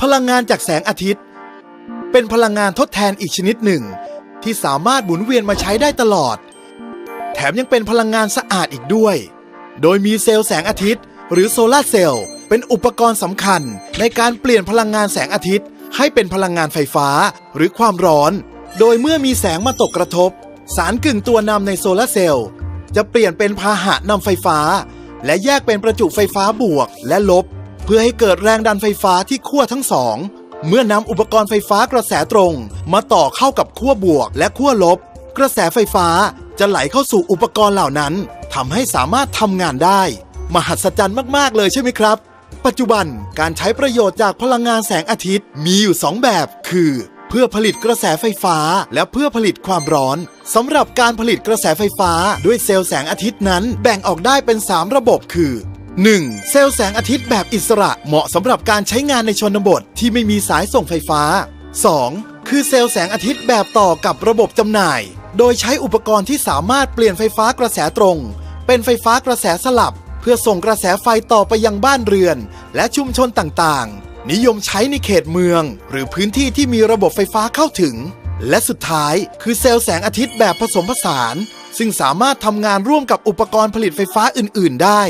พลังงานจากแสงอาทิตย์ เป็นพลังงานทดแทนอีกชนิดหนึ่ง ที่สามารถหมุนเวียนมาใช้ได้ตลอด แถมยังเป็นพลังงานสะอาดอีกด้วย โดยมีเซลล์แสงอาทิตย์ หรือโซลาร์เซลล์เป็นอุปกรณ์สำคัญในการเปลี่ยนพลังงานแสงอาทิตย์ ให้เป็นพลังงานไฟฟ้าหรือความร้อน โดยเมื่อมีแสงมาตกกระทบ สารกึ่งตัวนำในโซลาร์เซลล์จะเปลี่ยนเป็นพาหะนำไฟฟ้า และแยกเป็นประจุไฟฟ้าบวกและลบ พื่อให้เกิดแรงดันไฟฟ้าที่ขั้วทั้งสอง เมื่อนำอุปกรณ์ไฟฟ้ากระแสตรง มาต่อเข้ากับขั้วบวกและขั้วลบ กระแสไฟฟ้าจะไหลเข้าสู่อุปกรณ์เหล่านั้นทำให้สามารถทำงานได้ มหัศจรรย์มาก ๆ เลยใช่ไหมครับ ปัจจุบันการใช้ประโยชน์จากพลังงานแสงอาทิตย์มีอยู่ 2 แบบ คือ เพื่อผลิตกระแสไฟฟ้าและเพื่อผลิตความร้อนสำหรับการผลิตกระแสไฟฟ้าด้วยเซลล์แสงอาทิตย์นั้นแบ่งออกได้เป็น 3 ระบบคือ 1. เซลล์แสงอาทิตย์แบบอิสระเหมาะสำหรับการใช้งานในชนบทที่ไม่มีสายส่งไฟฟ้า 2. คือเซลล์แสงอาทิตย์แบบต่อกับระบบจำหน่าย โดยใช้อุปกรณ์ที่สามารถเปลี่ยนไฟฟ้ากระแสตรง เป็นไฟฟ้ากระแสสลับ เพื่อส่งกระแสไฟต่อไปยังบ้านเรือน และชุมชนต่างๆ นิยมใช้ในเขตเมือง หรือพื้นที่ที่มีระบบไฟฟ้าเข้าถึง และสุดท้ายคือเซลล์แสงอาทิตย์แบบผสมผสาน ซึ่งสามารถทำงานร่วมกับอุปกรณ์ผลิตไฟฟ้าอื่น ๆ ได้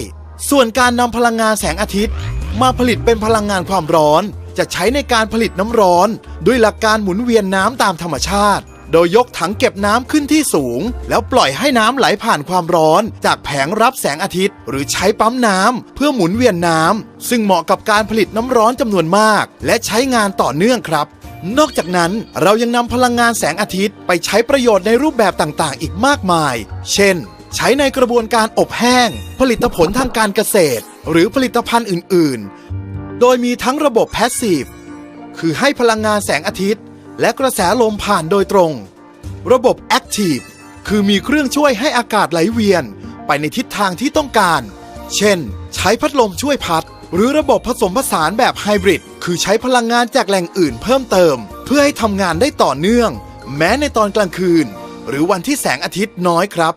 ส่วนการนำพลังงานแสงอาทิตย์ มาผลิตเป็นพลังงานความร้อน จะใช้ในการผลิตน้ำร้อน ด้วยหลักการหมุนเวียนน้ำตามธรรมชาติ โดยยกถังเก็บน้ำขึ้นที่สูง แล้วปล่อยให้น้ำไหลผ่านความร้อน จากแผงรับแสงอาทิตย์ หรือใช้ปั๊มน้ำเพื่อหมุนเวียนน้ำซึ่งเหมาะกับการผลิตน้ำร้อนจำนวนมาก และใช้งานต่อเนื่องครับนอกจากนั้นเรายังนำพลังงานแสงอาทิตย์ไปใช้ประโยชน์ในรูปแบบต่างๆ อีกมากมาย เช่น ใช้ในกระบวนการอบแห้ง ผลิตผลทางการเกษตร หรือผลิตภัณฑ์อื่น ๆ โดยมีทั้งระบบแพสซีฟคือให้พลังงานแสงอาทิตย์ และกระแสลมผ่านโดยตรง ระบบ Active คือมีเครื่องช่วยให้อากาศไหลเวียนไปในทิศทางที่ต้องการ เช่น ใช้พัดลมช่วยพัด หรือระบบผสมผสานแบบไฮบริด คือใช้พลังงานจากแหล่งอื่นเพิ่มเติม เพื่อให้ทำงานได้ต่อเนื่อง แม้ในตอนกลางคืน หรือวันที่แสงอาทิตย์น้อยครับ